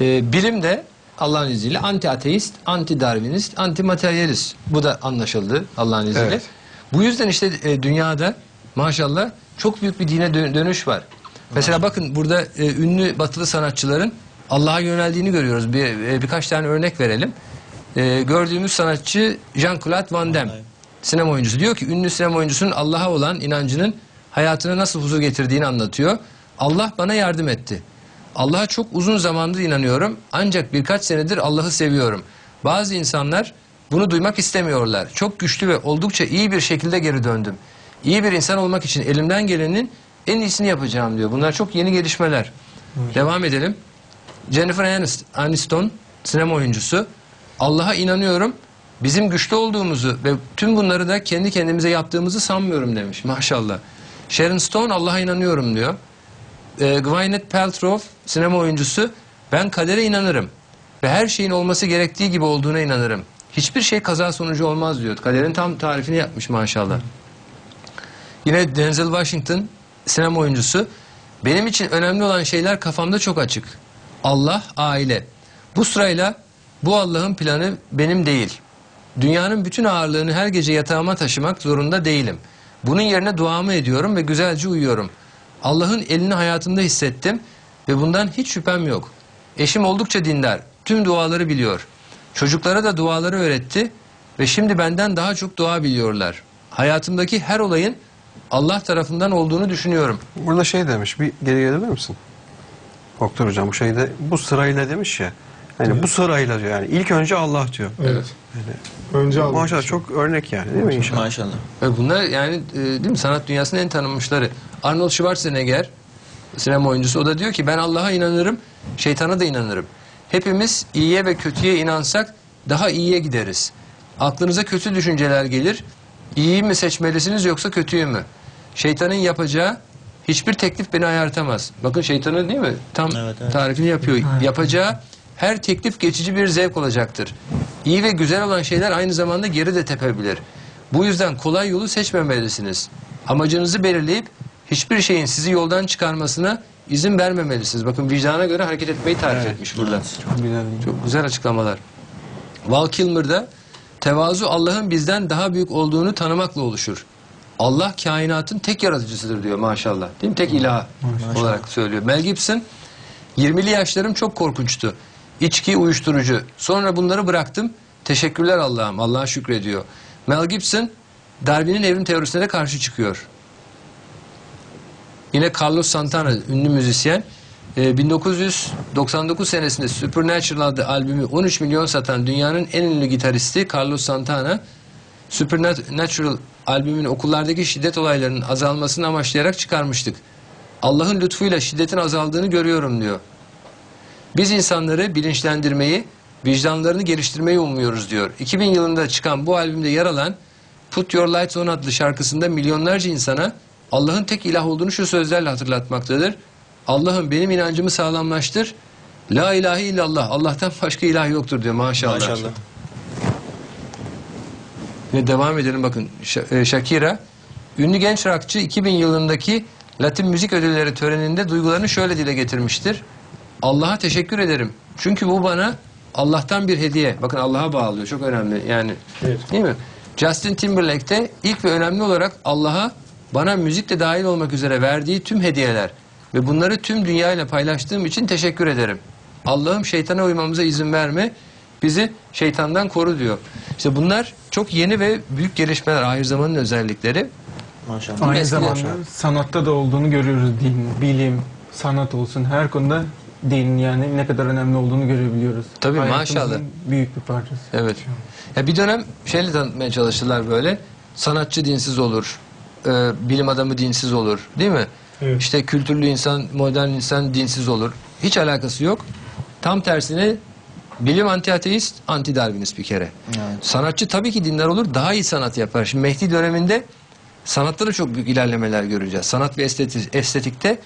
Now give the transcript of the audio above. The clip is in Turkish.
E, bilim de Allah'ın izniyle anti ateist, anti darwinist, anti materyalist. Bu da anlaşıldı Allah'ın izniyle. Evet. Bu yüzden işte e, dünyada maşallah çok büyük bir dine dö- dönüş var. Mesela bakın burada e, ünlü batılı sanatçıların Allah'a yöneldiğini görüyoruz. Bir, e, birkaç tane örnek verelim. E, gördüğümüz sanatçı Jean-Claude Van Damme. Sinema oyuncusu. Diyor ki ünlü sinema oyuncusunun Allah'a olan inancının hayatına nasıl huzur getirdiğini anlatıyor. Allah bana yardım etti. Allah'a çok uzun zamandır inanıyorum. Ancak birkaç senedir Allah'ı seviyorum. Bazı insanlar bunu duymak istemiyorlar. Çok güçlü ve oldukça iyi bir şekilde geri döndüm. İyi bir insan olmak için elimden gelenin en iyisini yapacağım diyor. Bunlar çok yeni gelişmeler. Devam edelim. Jennifer Anis- Aniston sinema oyuncusu. Allah'a inanıyorum. Bizim güçlü olduğumuzu ve tüm bunları da kendi kendimize yaptığımızı sanmıyorum demiş. Maşallah. Sharon Stone Allah'a inanıyorum diyor. E, Gwyneth Paltrow sinema oyuncusu ben kadere inanırım ve her şeyin olması gerektiği gibi olduğuna inanırım. Hiçbir şey kaza sonucu olmaz diyor. Kaderin tam tarifini yapmış maşallah. Yine Denzel Washington sinema oyuncusu benim için önemli olan şeyler kafamda çok açık. Allah, aile. Bu sırayla bu Allah'ın planı benim değil. Dünyanın bütün ağırlığını her gece yatağıma taşımak zorunda değilim. Bunun yerine duamı ediyorum ve güzelce uyuyorum. Allah'ın elini hayatımda hissettim ve bundan hiç şüphem yok. Eşim oldukça dindar. Tüm duaları biliyor. Çocuklara da duaları öğretti ve şimdi benden daha çok dua biliyorlar. Hayatımdaki her olayın Allah tarafından olduğunu düşünüyorum. Burada şey demiş, bir geri gelebilir misin? Doktor hocam bu şeyde bu sırayla demiş ya. Yani bu sırayla diyor yani. İlk önce Allah diyor. Evet. Önce Allah. Maşallah çok örnek yani değil mi inşallah? Maşallah. Ve bunlar yani e, değil mi sanat dünyasının en tanınmışları. Arnold Schwarzenegger sinema oyuncusu o da diyor ki ben Allah'a inanırım, şeytana da inanırım. Hepimiz iyiye ve kötüye inansak daha iyiye gideriz. Aklınıza kötü düşünceler gelir. İyiyi mi seçmelisiniz yoksa kötüyü mü? Şeytanın yapacağı hiçbir teklif beni ayartamaz. Bakın şeytanın değil mi? Tam Evet, evet. tarifini yapıyor. Yapacağı her teklif geçici bir zevk olacaktır. İyi ve güzel olan şeyler aynı zamanda geri de tepebilir. Bu yüzden kolay yolu seçmemelisiniz. Amacınızı belirleyip hiçbir şeyin sizi yoldan çıkarmasına izin vermemelisiniz. Bakın vicdana göre hareket etmeyi tarif etmiş burada. Çok güzel. Çok güzel açıklamalar. Val Kilmer'da tevazu Allah'ın bizden daha büyük olduğunu tanımakla oluşur. Allah kainatın tek yaratıcısıdır diyor maşallah. Değil mi? Tek ilah olarak söylüyor. Mel Gibson 20'li yaşlarım çok korkunçtu. İçki, uyuşturucu. Sonra bunları bıraktım. Teşekkürler Allah'ım. Allah'a şükrediyor. Mel Gibson Darwin'in evrim teorisine de karşı çıkıyor. Yine Carlos Santana ünlü müzisyen e, 1999 senesinde Supernatural adlı albümü 13 milyon satan dünyanın en ünlü gitaristi Carlos Santana Supernatural albümünün okullardaki şiddet olaylarının azalmasını amaçlayarak çıkarmıştık. Allah'ın lütfuyla şiddetin azaldığını görüyorum diyor. Biz insanları bilinçlendirmeyi, vicdanlarını geliştirmeyi umuyoruz diyor. 2000 yılında çıkan bu albümde yer alan Put Your Lights On adlı şarkısında milyonlarca insana Allah'ın tek ilah olduğunu şu sözlerle hatırlatmaktadır. Allah'ım benim inancımı sağlamlaştır. La ilahe illallah. Allah'tan başka ilah yoktur diyor maşallah. Maşallah. Ve devam edelim bakın. E, Shakira, ünlü genç rockçı 2000 yılındaki Latin Müzik Ödülleri töreninde duygularını şöyle dile getirmiştir. Allah'a teşekkür ederim. Çünkü bu bana Allah'tan bir hediye. Bakın Allah'a bağlıyor. Çok önemli yani. Evet. Değil mi? Justin Timberlake de ilk ve önemli olarak Allah'a bana müzik de dahil olmak üzere verdiği tüm hediyeler ve bunları tüm dünyayla paylaştığım için teşekkür ederim. Allah'ım şeytana uymamıza izin verme. Bizi şeytandan koru diyor. İşte bunlar çok yeni ve büyük gelişmeler. Ahir zamanın özellikleri. Maşallah. Aynı zamanda sanatta da olduğunu görüyoruz din, bilim, sanat olsun her konuda dinin yani ne kadar önemli olduğunu görebiliyoruz. Tabii, Hayatımızın maşallah. büyük bir parçası. Evet. Ya bir dönem şeyle tanıtmaya çalıştılar böyle. Sanatçı dinsiz olur. e, bilim adamı dinsiz olur. Değil mi? Evet. İşte kültürlü insan, modern insan dinsiz olur. Hiç alakası yok. Tam tersine bilim anti-ateist, anti-darwinist bir kere. Evet. Sanatçı tabii ki dindar olur, daha iyi sanat yapar. Şimdi Mehdi döneminde sanatta da çok büyük ilerlemeler göreceğiz. Sanat ve esteti- estetikte